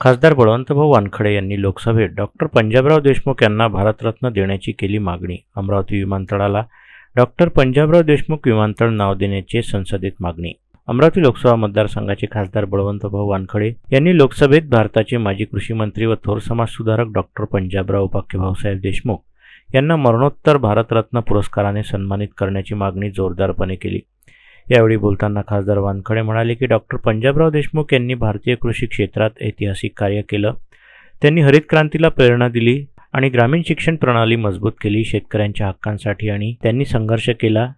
खासदार बळवंतभाऊ वानखडे यांनी लोकसभेत डॉक्टर पंजाबराव देशमुख यांना भारतरत्न देण्याची केली मागणी. अमरावती विमानतळाला डॉक्टर पंजाबराव देशमुख विमानतळ नाव देण्याची संसदेत मागणी. अमरावती लोकसभा मतदारसंघाचे खासदार बळवंतभाऊ वानखडे यांनी लोकसभेत भारताचे माजी कृषी मंत्री व थोर समाजसुधारक डॉक्टर पंजाबराव उपाख्य भाऊसाहेब देशमुख यांना मरणोत्तर भारतरत्न पुरस्काराने सन्मानित करण्याची मागणी जोरदारपणे केली. यावेळी बोलताना खासदार वानखडे म्हणाले की डॉक्टर पंजाबराव देशमुख यांनी भारतीय कृषी क्षेत्रात ऐतिहासिक कार्य केलं. त्यांनी हरित क्रांतीला प्रेरणा दिली आणि ग्रामीण शिक्षण प्रणाली मजबूत केली शेतकऱ्यांच्या हक्कांसाठी आणि त्यांनी संघर्ष केला.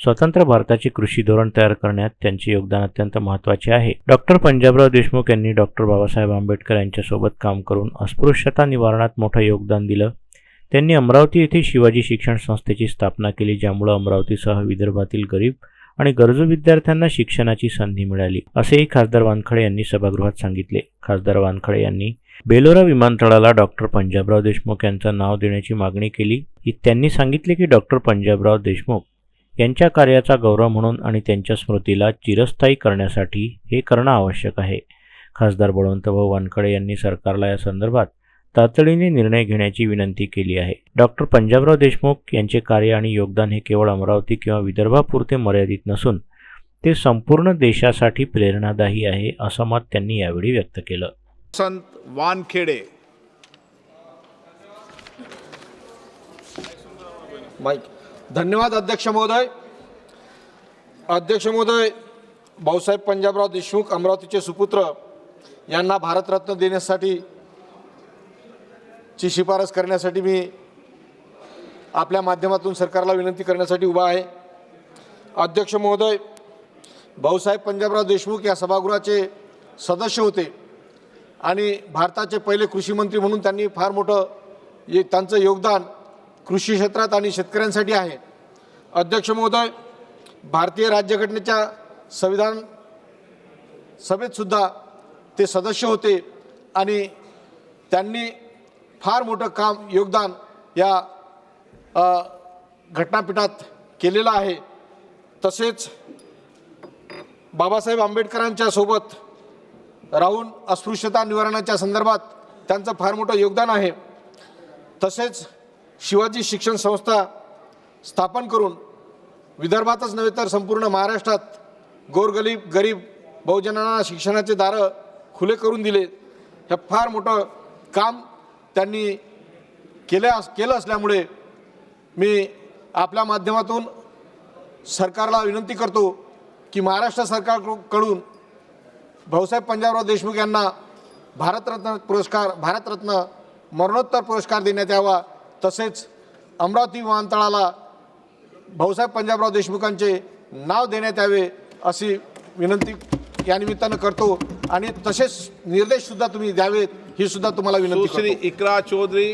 स्वतंत्र भारताचे कृषी धोरण तयार करण्यात त्यांचे योगदान अत्यंत महत्त्वाचे आहे. डॉक्टर पंजाबराव देशमुख यांनी डॉक्टर बाबासाहेब आंबेडकर यांच्यासोबत काम करून अस्पृश्यता निवारणात मोठं योगदान दिलं. त्यांनी अमरावती येथे शिवाजी शिक्षण संस्थेची स्थापना केली ज्यामुळे अमरावतीसह विदर्भातील गरीब आणि गरजू विद्यार्थ्यांना शिक्षणाची संधी मिळाली असेही खासदार वानखडे यांनी सभागृहात सांगितले. खासदार वानखडे यांनी बेलोरा विमानतळाला डॉक्टर पंजाबराव देशमुख यांचं नाव देण्याची मागणी केली. की त्यांनी सांगितले की डॉक्टर पंजाबराव देशमुख यांच्या कार्याचा गौरव म्हणून आणि त्यांच्या स्मृतीला चिरस्थायी करण्यासाठी हे करणं आवश्यक आहे. खासदार बळवंतभाऊ वानखडे यांनी सरकारला या संदर्भात तातडीने निर्णय घेण्याची विनंती केली आहे. डॉक्टर पंजाबराव देशमुख यांचे कार्य आणि योगदान हे केवळ अमरावती किंवा विदर्भापुरते मर्यादित नसून ते संपूर्ण देशासाठी प्रेरणादायी आहे असं मत त्यांनी यावेळी व्यक्त केलं. संत वानखेडे. धन्यवाद अध्यक्ष महोदय. अध्यक्ष महोदय भाऊसाहेब पंजाबराव देशमुख अमरावतीचे सुपुत्र यांना भारतरत्न देण्यासाठी ची शिफारस करण्यासाठी मी आपल्या माध्यमातून सरकारला विनंती करण्यासाठी उभा आहे. अध्यक्ष महोदय भाऊसाहेब पंजाबराव देशमुख या सभागृहाचे सदस्य होते आणि भारताचे पहिले कृषी मंत्री म्हणून त्यांनी फार मोठं ये त्यांचं योगदान कृषी क्षेत्रात आणि शेतकऱ्यांसाठी आहे. अध्यक्ष महोदय भारतीय राज्यघटनेच्या संविधान सभेतसुद्धा ते सदस्य होते आणि त्यांनी फार मोठं काम योगदान या घटनापीठात केलेलं आहे. तसेच बाबासाहेब आंबेडकरांच्या सोबत राहून अस्पृश्यता निवारणाच्या संदर्भात त्यांचं फार मोठं योगदान आहे. तसेच शिवाजी शिक्षण संस्था स्थापन करून विदर्भातच नव्हे तर संपूर्ण महाराष्ट्रात गोरगरीब गरीब बहुजनांना शिक्षणाचे दारं खुले करून दिले. हे फार मोठं काम त्यांनी केल्या अस केलं असल्यामुळे मी आपल्या माध्यमातून सरकारला विनंती करतो की महाराष्ट्र सरकारकडून भाऊसाहेब पंजाबराव देशमुख यांना भारतरत्न पुरस्कार भारतरत्न मरणोत्तर पुरस्कार देण्यात यावा. तसेच अमरावती विमानतळाला भाऊसाहेब पंजाबराव देशमुखांचे नाव देण्यात यावे अशी विनंती या निमित्तानं करतो. आणि तसेच निर्देशसुद्धा तुम्ही द्यावेत. ही सुद्धा तुम्हाला विनंती सुश्री करतो. इकरा चौधरी